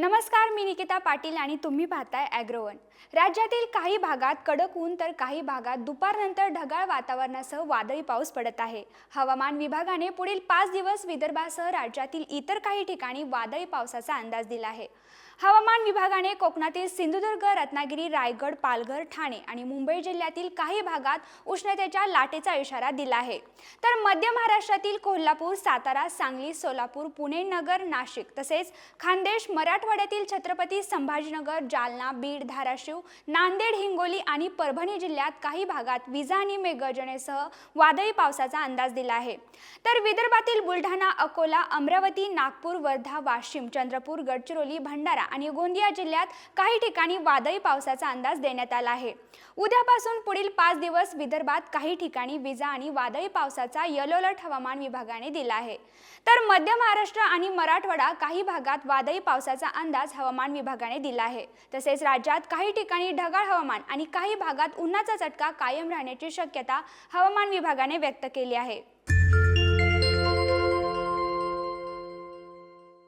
नमस्कार मी निकिता पाटील आणि तुम्ही पाहताय ॲग्रोवन राज्यातील काही भागात कडक ऊन तर काही भागात दुपारनंतर ढगाळ वातावरणासह वादळी पाऊस पडत आहे. हवामान विभागाने पुढील पाच दिवस विदर्भासह राज्यातील इतर काही ठिकाणी वादळी पावसाचा अंदाज दिला आहे. हवामान विभागाने कोकणातील सिंधुदुर्ग रत्नागिरी रायगड पालघर ठाणे आणि मुंबई जिल्ह्यातील काही भागात उष्णतेच्या लाटेचा इशारा दिला आहे. तर मध्य महाराष्ट्रातील कोल्हापूर सातारा सांगली सोलापूर पुणे नगर नाशिक तसेच खानदेश मराठवाड्यातील छत्रपती संभाजीनगर जालना बीड धाराशिव नांदेड हिंगोली आणि परभणी जिल्ह्यात काही भागात विजा आणि मेघगर्जनेसह वादळी पावसाचा अंदाज दिला आहे. तर विदर्भातील बुलढाणा अकोला अमरावती नागपूर वर्धा वाशिम चंद्रपूर गडचिरोली भंडारा आणि गोंदिया जिल्ह्यात काही ठिकाणी वादळी पावसाचा अंदाज देण्यात आला आहे. उद्यापासून पुढील पाच दिवस विदर्भात काही ठिकाणी विजा आणि वादळी पावसाचा येलो अलर्ट हवामान विभागाने दिला आहे. तर मध्य महाराष्ट्र आणि मराठवाडा काही भागात वादळी पावसाचा अंदाज हवामान विभागाने दिला आहे. तसेच राज्यात काही ठिकाणी ढगाळ हवामान आणि काही भागात उन्हाचा चटका कायम राहण्याची शक्यता हवामान विभागाने व्यक्त केली आहे.